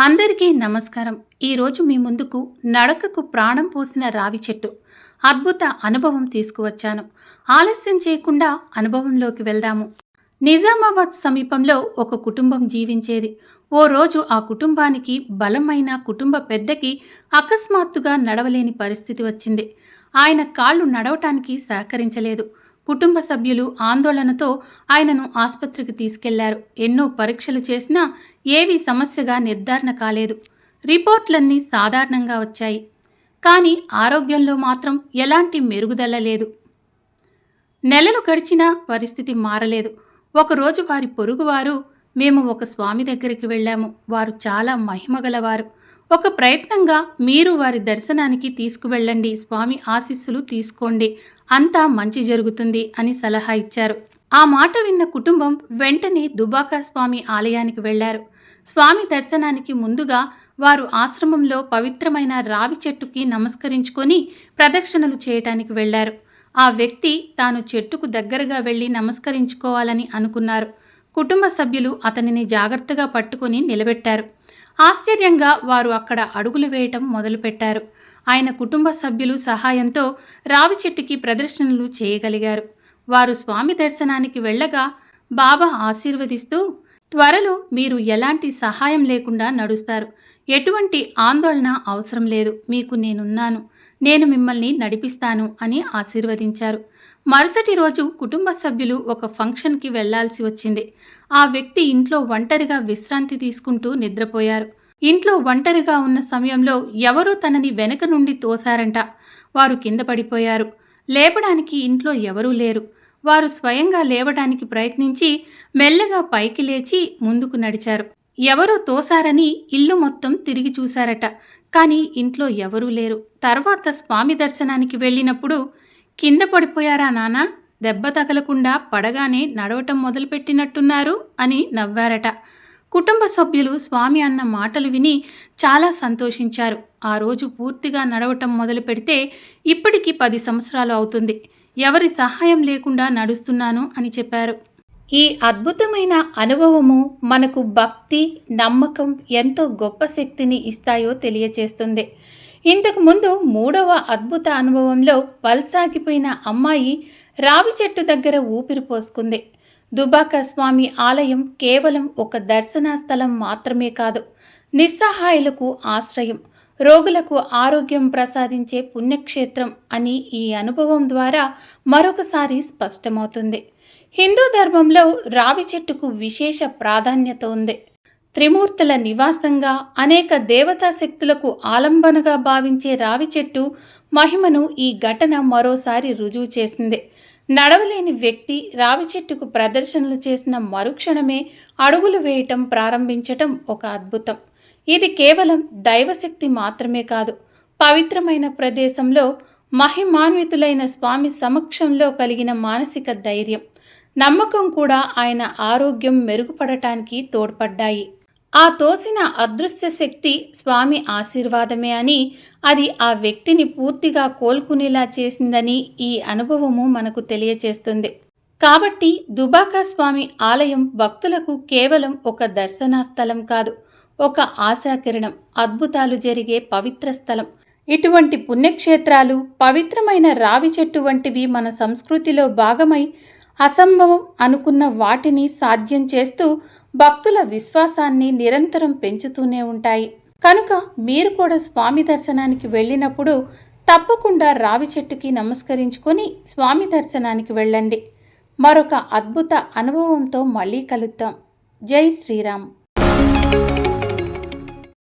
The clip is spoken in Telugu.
అందరికీ నమస్కారం. ఈరోజు మీ ముందుకు నడకకు ప్రాణం పోసిన రావి చెట్టు. అద్భుత అనుభవం తీసుకువచ్చాను. ఆలస్యం చేయకుండా అనుభవంలోకి వెళ్దాము. నిజామాబాద్ సమీపంలో ఒక కుటుంబం జీవించేది. ఓ రోజు ఆ కుటుంబానికి బలమైన కుటుంబ పెద్దకి అకస్మాత్తుగా నడవలేని పరిస్థితి వచ్చింది. ఆయన కాళ్ళు నడవటానికి సహకరించలేదు. కుటుంబ సభ్యులు ఆందోళనతో ఆయనను ఆసుపత్రికి తీసుకెళ్ళారు. ఎన్నో పరీక్షలు చేసినా ఏవీ సమస్యగా నిర్ధారణ కాలేదు. రిపోర్ట్లన్నీ సాధారణంగా వచ్చాయి. కానీ ఆరోగ్యంలో మాత్రం ఎలాంటి మెరుగుదల లేదు. నెలలు గడిచినా పరిస్థితి మారలేదు. ఒకరోజు వారి పొరుగువారు మేము ఒక స్వామి దగ్గరికి వెళ్ళాము. వారు చాలా మహిమగలవారు ఒక ప్రయత్నంగా మీరు వారి దర్శనానికి తీసుకువెళ్ళండి స్వామి ఆశీస్సులు తీసుకోండి అంతా మంచి జరుగుతుంది అని సలహా ఇచ్చారు. ఆ మాట విన్న కుటుంబం వెంటనే దుబాకా స్వామి ఆలయానికి వెళ్ళారు. స్వామి దర్శనానికి ముందుగా వారు ఆశ్రమంలో పవిత్రమైన రావి చెట్టుకి నమస్కరించుకొని ప్రదక్షిణలు చేయటానికి వెళ్ళారు. ఆ వ్యక్తి తాను చెట్టుకు దగ్గరగా వెళ్ళి నమస్కరించుకోవాలని అనుకున్నారు. కుటుంబ సభ్యులు అతనిని జాగ్రత్తగా పట్టుకొని నిలబెట్టారు. ఆశ్చర్యంగా వారు అక్కడ అడుగులు వేయటం మొదలుపెట్టారు. ఆయన కుటుంబ సభ్యులు సహాయంతో రావి చెట్టుకి ప్రదర్శనలు చేయగలిగారు. వారు స్వామి దర్శనానికి వెళ్ళగా బాబా ఆశీర్వదిస్తూ త్వరలో మీరు ఎలాంటి సహాయం లేకుండా నడుస్తారు. ఎటువంటి ఆందోళన అవసరం లేదు. మీకు నేనున్నాను. నేను మిమ్మల్ని నడిపిస్తాను అని ఆశీర్వదించారు. మరుసటి రోజు కుటుంబ సభ్యులు ఒక ఫంక్షన్కి వెళ్ళాల్సి వచ్చింది. ఆ వ్యక్తి ఇంట్లో ఒంటరిగా విశ్రాంతి తీసుకుంటూ నిద్రపోయారు. ఇంట్లో ఒంటరిగా ఉన్న సమయంలో ఎవరో తనని వెనక నుండి తోశారంట. వారు కింద పడిపోయారు. లేపడానికి ఇంట్లో ఎవరూ లేరు. వారు స్వయంగా లేవడానికి ప్రయత్నించి మెల్లగా పైకి లేచి ముందుకు నడిచారు. ఎవరో తోసారని ఇల్లు మొత్తం తిరిగి చూశారట. కానీ ఇంట్లో ఎవరూ లేరు. తర్వాత స్వామి దర్శనానికి వెళ్ళినప్పుడు కింద పడిపోయారా నానా? దెబ్బ తగలకుండా పడగానే నడవటం మొదలుపెట్టినట్టున్నారు అని నవ్వారట. కుటుంబ సభ్యులు స్వామి అన్న మాటలు విని చాలా సంతోషించారు. ఆ రోజు పూర్తిగా నడవటం మొదలు పెడితే ఇప్పటికి పది సంవత్సరాలు అవుతుంది. ఎవరి సహాయం లేకుండా నడుస్తున్నాను అని చెప్పారు. ఈ అద్భుతమైన అనుభవము మనకు భక్తి నమ్మకం ఎంతో గొప్ప శక్తిని ఇస్తాయో తెలియచేస్తుంది. ఇంతకు ముందు మూడవ అద్భుత అనుభవంలో పల్సాగిపోయిన అమ్మాయి రావి చెట్టు దగ్గర ఊపిరి పోసుకుంది. దుబాక స్వామి ఆలయం కేవలం ఒక దర్శనా స్థలం మాత్రమే కాదు నిస్సహాయులకు ఆశ్రయం రోగులకు ఆరోగ్యం ప్రసాదించే పుణ్యక్షేత్రం అని ఈ అనుభవం ద్వారా మరొకసారి స్పష్టమవుతుంది. హిందూ ధర్మంలో రావి చెట్టుకు విశేష ప్రాధాన్యత ఉంది. త్రిమూర్తుల నివాసంగా అనేక దేవతా శక్తులకు ఆలంబనగా భావించే రావి చెట్టు మహిమను ఈ ఘటన మరోసారి రుజువు చేసింది. నడవలేని వ్యక్తి రావి చెట్టుకు ప్రదర్శనలు చేసిన మరుక్షణమే అడుగులు వేయటం ప్రారంభించటం ఒక అద్భుతం. ఇది కేవలం దైవశక్తి మాత్రమే కాదు పవిత్రమైన ప్రదేశంలో మహిమాన్వితులైన స్వామి సమక్షంలో కలిగిన మానసిక ధైర్యం నమ్మకం కూడా ఆయన ఆరోగ్యం మెరుగుపడటానికి తోడ్పడ్డాయి. ఆ తోసిన అదృశ్య శక్తి స్వామి ఆశీర్వాదమే అని అది ఆ వ్యక్తిని పూర్తిగా కోలుకునేలా చేసిందని ఈ అనుభవము మనకు తెలియచేస్తుంది. కాబట్టి దుబాకా స్వామి ఆలయం భక్తులకు కేవలం ఒక దర్శనా స్థలం కాదు ఒక ఆశాకిరణం అద్భుతాలు జరిగే పవిత్ర స్థలం. ఇటువంటి పుణ్యక్షేత్రాలు పవిత్రమైన రావి చెట్టు వంటివి మన సంస్కృతిలో భాగమై అసంభవం అనుకున్న వాటిని సాధ్యం చేస్తూ భక్తుల విశ్వాసాన్ని నిరంతరం పెంచుతూనే ఉంటాయి. కనుక మీరు కూడా స్వామి దర్శనానికి వెళ్ళినప్పుడు తప్పకుండా రావి చెట్టుకి నమస్కరించుకొని స్వామి దర్శనానికి వెళ్ళండి. మరొక అద్భుత అనుభవంతో మళ్ళీ కలుద్దాం. జై శ్రీరామ్.